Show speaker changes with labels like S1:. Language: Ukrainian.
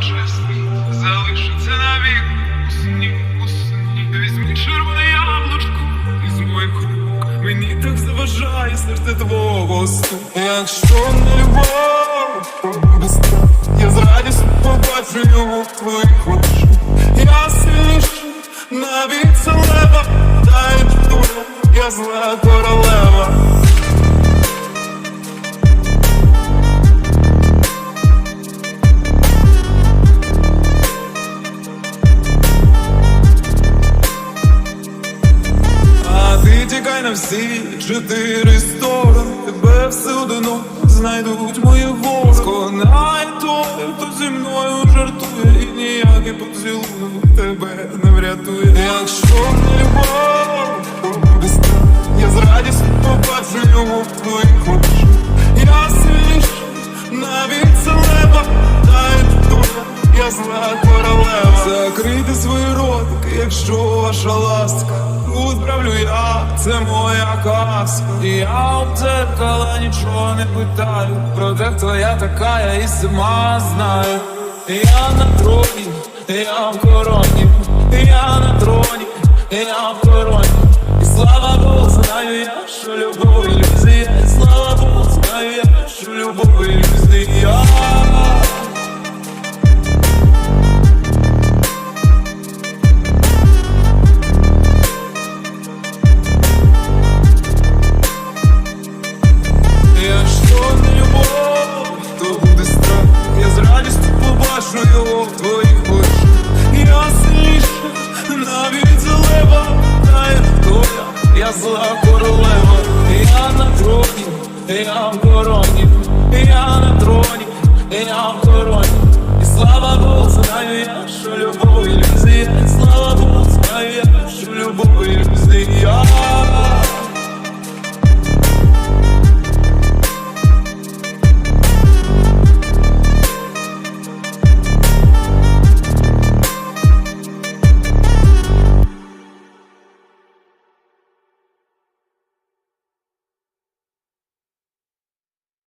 S1: адже світ залишиться навік у сні, сні. Яблучко із моїх рук. Мені так заважає серце твого сну. Якщо. Я з радістю побачу його в твоїх очах. Я сильніший, навіть це лева, тікай на всі чотири сторони. Тебе все одно знайдуть мої вороги. Сконай той, хто зі мною жартує І ніякий поцілунок тебе не врятує. Якщо не любов, я зла королева. Закрийте свої ротики, якщо ваша ласка. Тут правлю я, це моя казка. Я об дзеркала нічого не питаю. Про те, хто я така, я і сама знаю. Я на троні, я в короні. Я на троні, я в короні. І слава Богу, знаю я, що любов ілюзія. І слава Богу, знаю я, що любов ілюзія Я радістю побачу його в твоїх очах Я сильніше, навіть Та як хто я, я зла королева Я на троні, я в короні. Я на троні, я в короні. І слава Богу, знаю я,